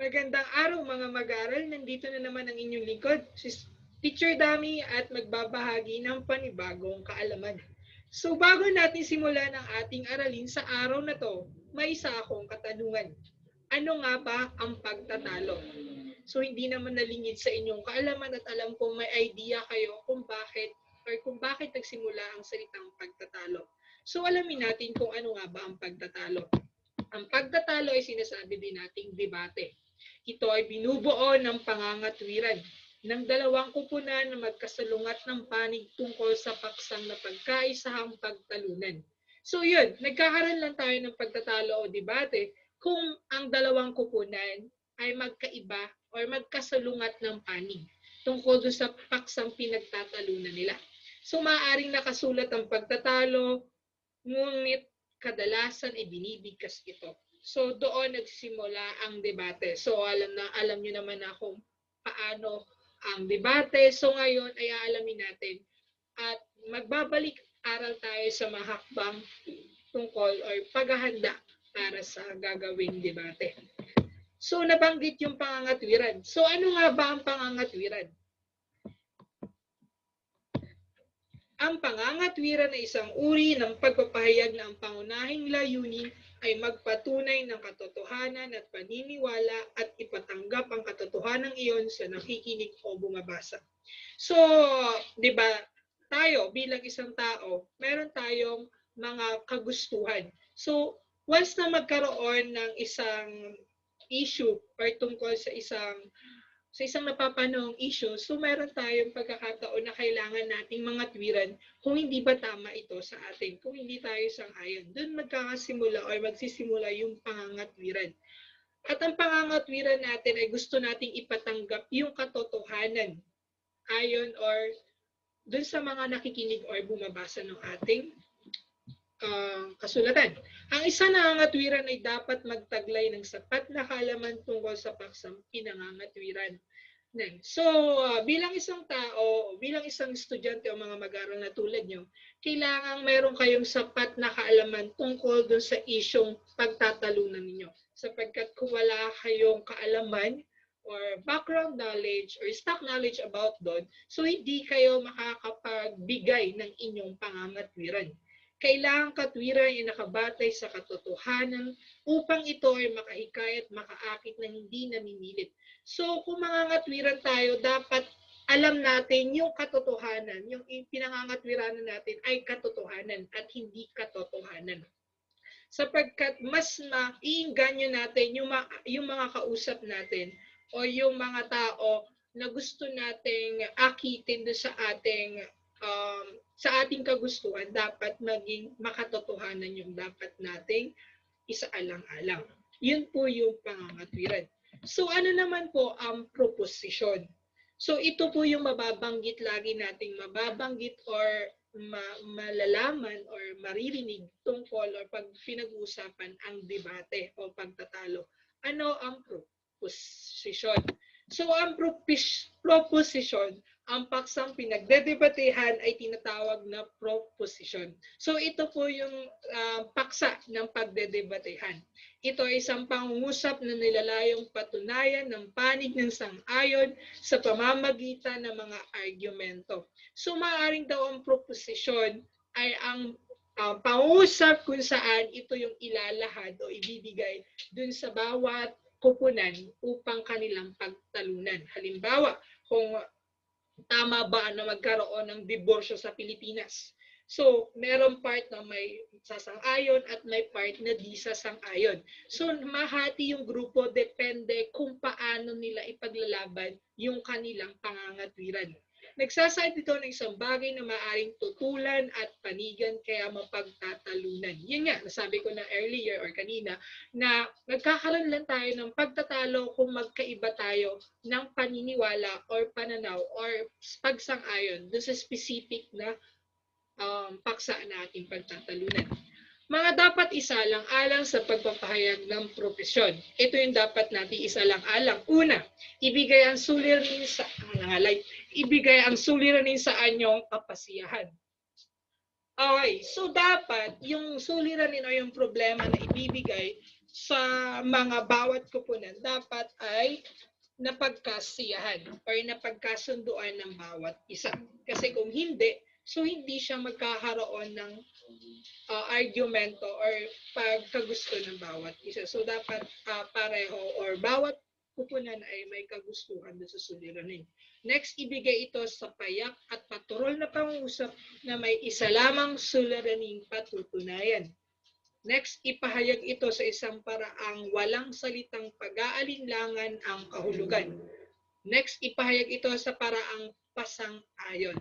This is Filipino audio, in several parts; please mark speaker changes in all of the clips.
Speaker 1: Magandang araw mga mag-aaral. Nandito na naman ang inyong lingkod, si Teacher Dami at magbabahagi ng panibagong kaalaman. So bago natin simulan ang ating aralin sa araw na to, may isa akong katanungan. Ano nga ba ang pagtatalo? So hindi naman nalingid sa inyong kaalaman at alam kong may idea kayo kung bakit or kung bakit nagsimula ang salitang pagtatalo. So alamin natin kung ano nga ba ang pagtatalo. Ang pagtatalo ay sinasabi din nating debate. Ito ay binubuo ng pangangatwiran ng dalawang kupunan na magkasalungat ng panig tungkol sa paksang na pagkaisahang pagtalunan. So yun, nagkakaroon lang tayo ng pagtatalo o debate kung ang dalawang kupunan ay magkaiba or magkasalungat ng panig tungkol doon sa paksang pinagtatalunan nila. So maaaring nakasulat ang pagtatalo, ngunit kadalasan ay binibigkas ito. So doon nagsimula ang debate. So alam na alam niyo naman na kung paano ang debate. So ngayon ay aalamin natin at magbabalik aral tayo sa mahakbang tungkol or paghahanda para sa gagawing debate. So nabanggit yung pangangatwiran. So ano nga ba ang pangangatwiran? Ang pangangatwiran ay isang uri ng pagpapahayag na ang pangunahing layunin ay magpatunay ng katotohanan at paniniwala at ipatanggap ang katotohanan iyon sa nakikinig o bumabasa. So, di ba, tayo bilang isang tao, meron tayong mga kagustuhan. So, once na magkaroon ng isang issue or tungkol sa isang sa isang napapanong issue, so meron tayong pagkakataon na kailangan nating mga twiran kung hindi ba tama ito sa atin, kung hindi tayo sang-ayon. Doon magkakasimula or magsisimula yung pangangatwiran. At ang pangangatwiran natin ay gusto nating ipatanggap yung katotohanan ayon or doon sa mga nakikinig or bumabasa ng ating uh, kasulatan. Ang isa na angatwiran ay dapat magtaglay ng sapat na kaalaman tungkol sa paksang pinangangatwiran. So, uh, bilang isang tao, bilang isang estudyante o mga mag-aaral na tulad nyo, kailangan meron kayong sapat na kaalaman tungkol dun sa isyong pagtatalunan ninyo. Sapagkat kung wala kayong kaalaman or background knowledge or stock knowledge about doon, so hindi kayo makakapagbigay ng inyong pangangatwiran kailangan katwiran ay nakabatay sa katotohanan upang ito ay makahikayat makaakit na hindi namimilit. So kung mangangatwiran tayo, dapat alam natin yung katotohanan, yung pinangangatwiranan natin ay katotohanan at hindi katotohanan. Sapagkat mas maiinganyo natin yung, ma- yung mga kausap natin o yung mga tao na gusto nating akitin do sa ating um, sa ating kagustuhan, dapat maging makatotohanan yung dapat nating isaalang-alang. Yun po yung pangangatwiran. So ano naman po ang proposition? So ito po yung mababanggit lagi nating mababanggit or ma- malalaman or maririnig tungkol or pag pinag-uusapan ang debate o pagtatalo. Ano ang proposition? So ang propis- proposition ang paksang pinagdedebatehan ay tinatawag na proposition. So ito po yung uh, paksa ng pagdedebatehan. Ito ay isang pangungusap na nilalayong patunayan ng panig ng sang-ayon sa pamamagitan ng mga argumento. So maaaring daw ang proposition ay ang uh, pangungusap kung saan ito yung ilalahad o ibibigay dun sa bawat kupunan upang kanilang pagtalunan. Halimbawa, kung tama ba na magkaroon ng diborsyo sa Pilipinas. So, meron part na may sasang-ayon at may part na di sasang-ayon. So, mahati yung grupo depende kung paano nila ipaglalaban yung kanilang pangangatwiran. Nagsasaad ito ng isang bagay na maaring tutulan at panigan kaya mapagtatalunan. Yun nga, nasabi ko na earlier or kanina, na nagkakaroon lang tayo ng pagtatalo kung magkaiba tayo ng paniniwala or pananaw or pagsang-ayon doon sa specific na um, paksa na ating pagtatalunan. Mga dapat isalang alang sa pagpapahayag ng propesyon. Ito yung dapat natin isalang alang. Una, ibigay ang suliranin sa nangalay, ibigay ang suliranin sa anyong kapasiyahan. Okay, so dapat yung suliranin o yung problema na ibibigay sa mga bawat kupunan dapat ay napagkasiyahan or napagkasunduan ng bawat isa. Kasi kung hindi, so hindi siya magkakaroon ng uh, argumento or pagkagusto ng bawat isa. So dapat uh, pareho or bawat kupunan ay may kagustuhan sa suliranin. Next, ibigay ito sa payak at paturol na pangusap na may isa lamang suliraning patutunayan. Next, ipahayag ito sa isang paraang walang salitang pag-aalinlangan ang kahulugan. Next, ipahayag ito sa paraang pasang-ayon.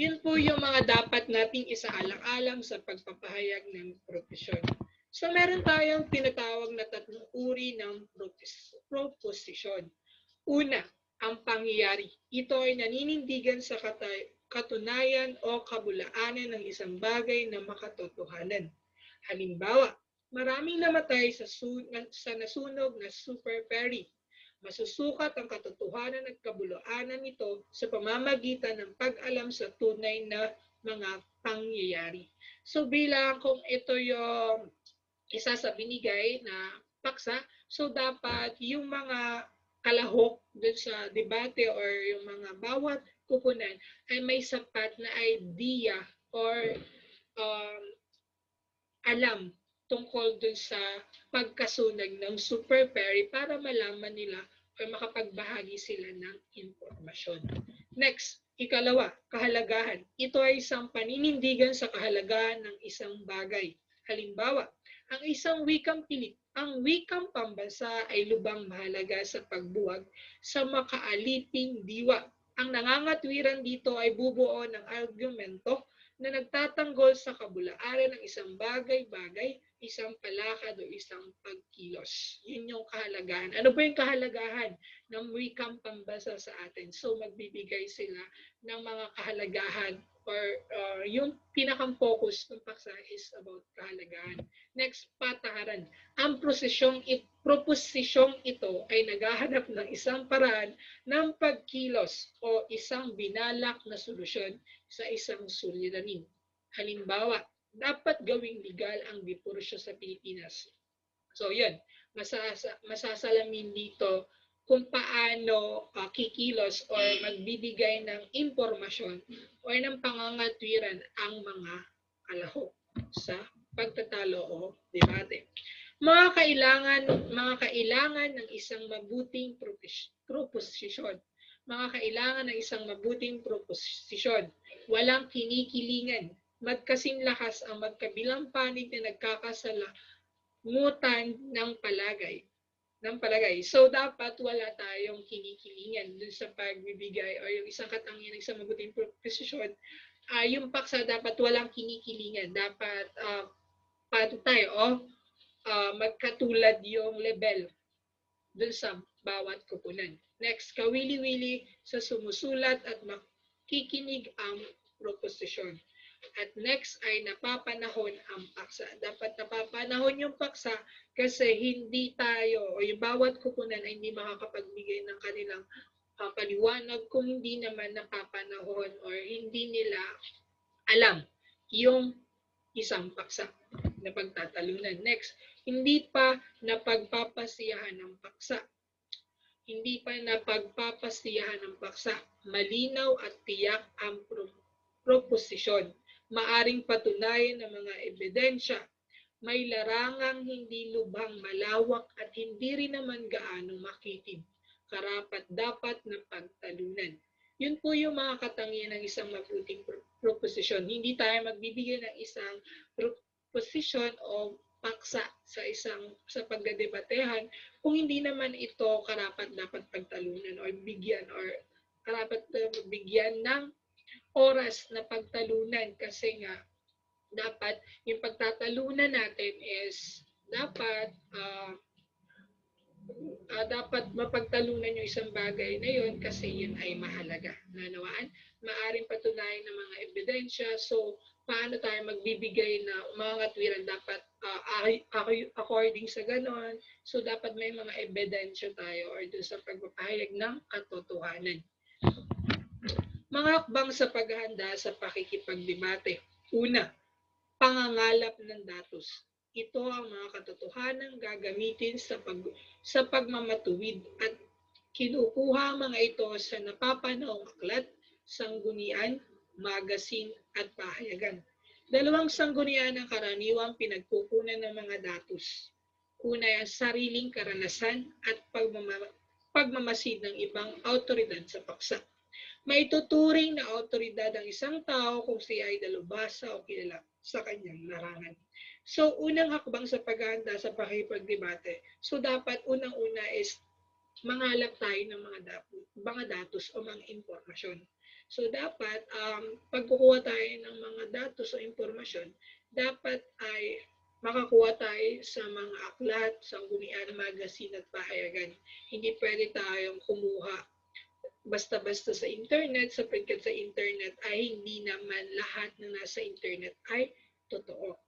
Speaker 1: Yun po yung mga dapat nating isaalang-alang sa pagpapahayag ng propesyon. So meron tayong tinatawag na tatlong uri ng proposisyon. Una, ang pangyayari. Ito ay naninindigan sa katunayan o kabulaanan ng isang bagay na makatotohanan. Halimbawa, maraming namatay sa, sa nasunog na super ferry Masusukat ang katotohanan at kabuluanan nito sa pamamagitan ng pag-alam sa tunay na mga pangyayari. So bilang kung ito yung isa sa binigay na paksa, so dapat yung mga kalahok dun sa debate or yung mga bawat kupunan ay may sapat na idea or um, alam tungkol dun sa pagkasunag ng super peri para malaman nila o makapagbahagi sila ng impormasyon. Next, ikalawa, kahalagahan. Ito ay isang paninindigan sa kahalagahan ng isang bagay. Halimbawa, ang isang wikang pilit, ang wikang pambasa ay lubang mahalaga sa pagbuwag sa makaaliting diwa. Ang nangangatwiran dito ay bubuo ng argumento na nagtatanggol sa kabulaaran ng isang bagay-bagay, isang palakad o isang pagkilos. Yun yung kahalagahan. Ano ba yung kahalagahan ng wikang pambasa sa atin? So magbibigay sila ng mga kahalagahan or uh, yung pinakang focus ng paksa is about kahalagahan. Next, patakaran. Ang prosesyong it, proposisyong ito ay naghahanap ng isang paraan ng pagkilos o isang binalak na solusyon sa isang suliranin. Halimbawa, dapat gawing legal ang diporsyo sa Pilipinas. So yan, masasa, masasalamin dito kung paano uh, kikilos or magbibigay ng impormasyon or ng pangangatwiran ang mga kalahok sa pagtatalo o debate. Mga kailangan, mga kailangan ng isang mabuting proposisyon. Mga kailangan ng isang mabuting proposisyon. Walang kinikilingan. Magkasing lakas ang magkabilang panig na nagkakasala ngutan ng palagay ng palagay. So, dapat wala tayong kinikilingan dun sa pagbibigay o yung isang katangian ng isang mabuting proposisyon. Uh, yung paksa dapat walang kinikilingan. Dapat uh, pantay o uh, magkatulad yung level dun sa bawat kupunan. Next, kawili-wili sa sumusulat at makikinig ang proposisyon. At next ay napapanahon ang paksa. Dapat napapanahon yung paksa kasi hindi tayo o yung bawat kupunan ay hindi makakapagbigay ng kanilang uh, paliwanag kung hindi naman napapanahon or hindi nila alam yung isang paksa na pagtatalunan. Next, hindi pa napagpapasiyahan ng paksa. Hindi pa napagpapasiyahan ng paksa. Malinaw at tiyak ang proposisyon maaring patunayan ng mga ebidensya. May larangang hindi lubhang malawak at hindi rin naman gaano makitid. Karapat dapat na pagtalunan. Yun po yung mga katangian ng isang mabuting proposisyon. Hindi tayo magbibigay ng isang proposisyon o paksa sa isang sa pagdedebatehan kung hindi naman ito karapat dapat pagtalunan or bigyan or karapat uh, bigyan ng oras na pagtalunan kasi nga dapat yung pagtatalunan natin is dapat uh, uh, dapat mapagtalunan yung isang bagay na yon kasi yun ay mahalaga. Nanawaan, maaring patunayan ng mga ebidensya. So, paano tayo magbibigay na mga katwiran dapat uh, according sa ganon. So, dapat may mga ebidensya tayo or doon sa pagpapahayag ng katotohanan. Mga hakbang sa paghahanda sa pakikipagdebate. Una, pangangalap ng datos. Ito ang mga katotohanan gagamitin sa pag sa pagmamatuwid at kinukuha mga ito sa napapanahong aklat, sanggunian, magasin at pahayagan. Dalawang sanggunian ang karaniwang pinagkukunan ng mga datos. Una ay sariling karanasan at pagmama- pagmamasid ng ibang autoridad sa paksa. Maituturing na autoridad ang isang tao kung siya ay dalubhasa o kilala sa kanyang larangan. So, unang hakbang sa paghahanda sa pakipagdebate. So, dapat unang-una is mangalap tayo ng mga, dap- mga datos o mga impormasyon. So, dapat, um, pag kukuha tayo ng mga datos o impormasyon, dapat ay makakuha tayo sa mga aklat, sanggunian, magasin at pahayagan. Hindi pwede tayong kumuha basta-basta sa internet, sapagkat sa internet ay hindi naman lahat na nasa internet ay totoo.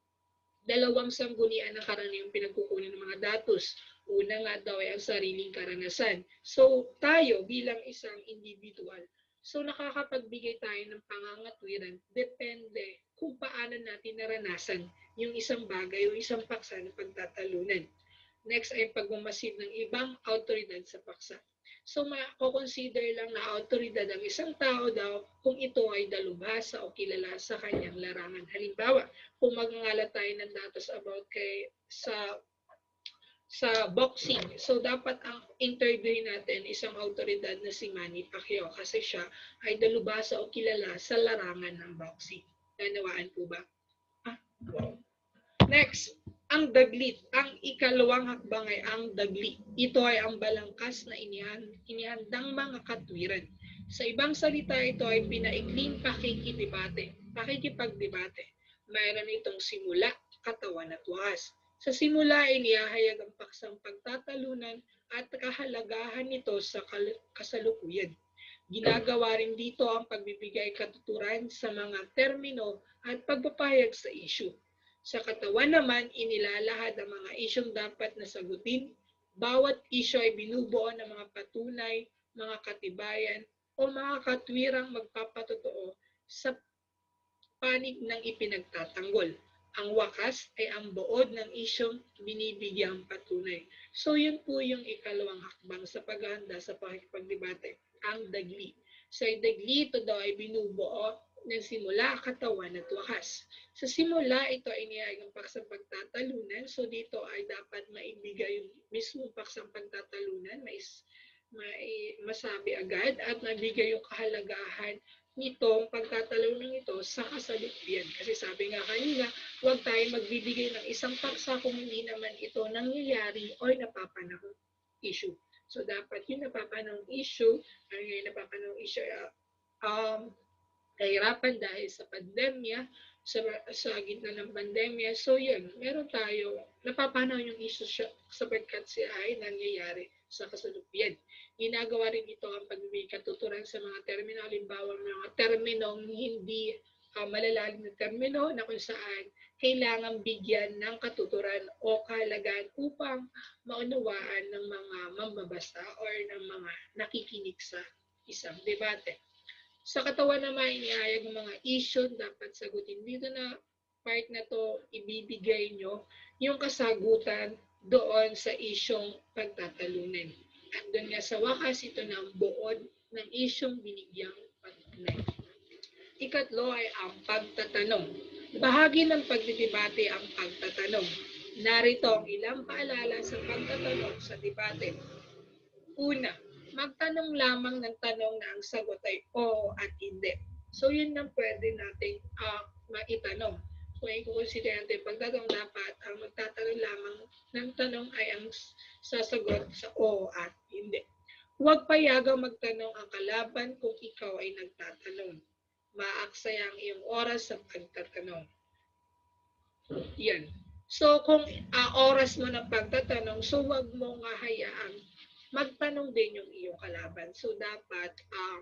Speaker 1: Dalawang sanggunian ang karaniwang pinagkukunan ng mga datos. Una nga daw ay ang sariling karanasan. So tayo bilang isang individual, so nakakapagbigay tayo ng pangangatwiran depende kung paano natin naranasan yung isang bagay o isang paksa na pagtatalunan. Next ay pagmamasid ng ibang autoridad sa paksa. So, mako-consider lang na autoridad ang isang tao daw kung ito ay dalubhasa o kilala sa kanyang larangan. Halimbawa, kung magngangalat tayo ng datos about kay sa sa boxing. So, dapat ang interviewin natin isang autoridad na si Manny Pacquiao kasi siya ay dalubhasa o kilala sa larangan ng boxing. Nanawaan po ba? Ah, wow. Next, ang daglit. Ang ikalawang hakbang ay ang dagli. Ito ay ang balangkas na inihan, inihandang mga katwiran. Sa ibang salita, ito ay pinaikling pakikidebate, pakikipagdebate. Mayroon itong simula, katawan at wakas. Sa simula ay niyahayag ang paksang pagtatalunan at kahalagahan nito sa kasalukuyan. Ginagawa rin dito ang pagbibigay katuturan sa mga termino at pagpapahayag sa issue. Sa katawan naman, inilalahad ang mga isyong dapat na sagutin. Bawat isyo ay binubuo ng mga patunay, mga katibayan, o mga katwirang magpapatotoo sa panig ng ipinagtatanggol. Ang wakas ay ang buod ng isyong binibigyang patunay. So yun po yung ikalawang hakbang sa paghahanda sa pakikipagdebate, ang dagli. Sa dagli, ito daw ay binubuo ng simula, katawan at wakas. Sa simula, ito ay inihagang paksang pagtatalunan. So dito ay dapat maibigay yung mismong paksang pagtatalunan, mais, mai, masabi agad at mabigay yung kahalagahan nitong pagtatalunan ito sa kasalukuyan. Kasi sabi nga kanina, huwag tayo magbibigay ng isang paksa kung hindi naman ito nangyayari o napapanahong issue. So dapat yung napapanahong issue, ano yung napapanahong issue, uh, um, kahirapan dahil sa pandemya, sa, sa gitna ng pandemya. So yun, meron tayo, napapanaw yung issue siya sapagkat siya ay nangyayari sa kasalukuyan. Ginagawa rin ito ang pagbibigay katuturan sa mga termino, halimbawa mga terminong hindi uh, malalalim na termino na kung saan kailangan bigyan ng katuturan o kahalagaan upang maunawaan ng mga mambabasa or ng mga nakikinig sa isang debate. Sa katawan naman, inihayag ng mga issue dapat sagutin. Dito na part na to, ibibigay nyo yung kasagutan doon sa isyong pagtatalunan. At doon nga sa wakas, ito na ang buod ng isyong binigyang patunay. Ikatlo ay ang pagtatanong. Bahagi ng pagdidebate ang pagtatanong. Narito ang ilang paalala sa pagtatanong sa debate. Una, magtanong lamang ng tanong na ang sagot ay oo at hindi. So yun ang pwede nating uh, maitanong. Kung i-consider natin pagtatanong dapat, ang magtatanong lamang ng tanong ay ang sasagot sa oo at hindi. Huwag payagang magtanong ang kalaban kung ikaw ay nagtatanong. Maaksaya ang iyong oras sa pagtatanong. Yan. So kung uh, oras mo ng pagtatanong, so huwag mo nga hayaang magtanong din yung iyong kalaban. So dapat um,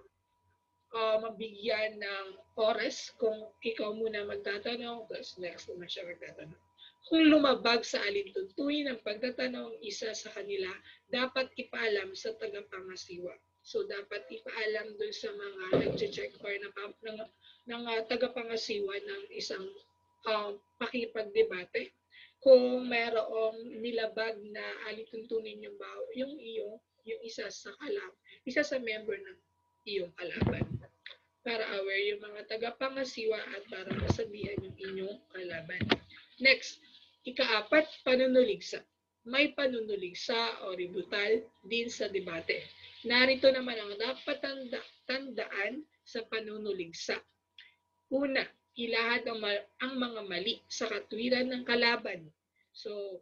Speaker 1: uh, mabigyan ng oras kung ikaw muna magtatanong, tapos next naman siya magtatanong. Kung lumabag sa alintuntuin ng pagtatanong isa sa kanila, dapat ipaalam sa tagapangasiwa. So dapat ipaalam doon sa mga nag-check or ng, ng, ng uh, tagapangasiwa ng isang uh, pakipagdebate. Kung mayroong nilabag na alituntunin yung baw, yung iyong yung isa sa kalab, isa sa member ng iyong kalaban. Para aware yung mga tagapangasiwa at para masabihan yung inyong kalaban. Next, ikaapat, panunuligsa. May panunuligsa o ributal din sa debate. Narito naman ang dapat tanda, tandaan sa panunuligsa. Una, ilahad ang, ang mga mali sa katwiran ng kalaban. So,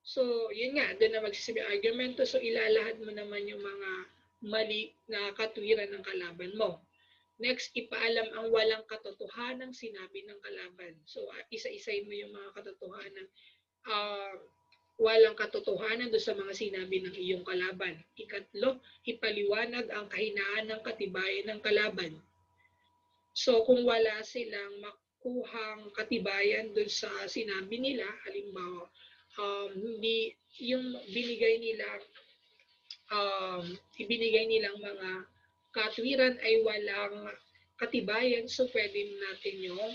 Speaker 1: so yun nga, doon na magsisabi ang argumento. So, ilalahad mo naman yung mga mali na katwiran ng kalaban mo. Next, ipaalam ang walang katotohanan sinabi ng kalaban. So, ah, isa-isayin mo yung mga katotohanan. ah, walang katotohanan doon sa mga sinabi ng iyong kalaban. Ikatlo, ipaliwanag ang kahinaan ng katibayan ng kalaban. So, kung wala silang makuhang katibayan doon sa sinabi nila, halimbawa, um, hindi, yung binigay nilang, um, ibinigay nilang mga katwiran ay walang katibayan, so pwede natin yung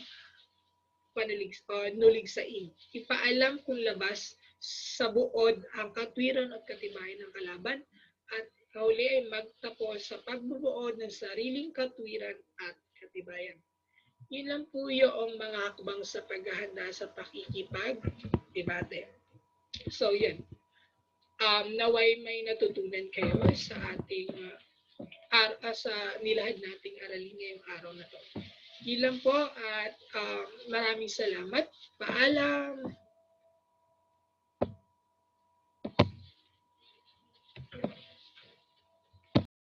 Speaker 1: panulig, uh, nuligsain. Ipaalam kung labas sa buod ang katwiran at katibayan ng kalaban at huli ay magtapos sa pagbubuod ng sariling katwiran at katibayan. Yun lang po yung mga hakbang sa paghahanda sa pakikipag-debate. So, yun. Um, naway may natutunan kayo sa ating uh, ar- ah, sa nilahad nating aralin ngayong araw na to. Yun lang po at um, maraming salamat. Paalam!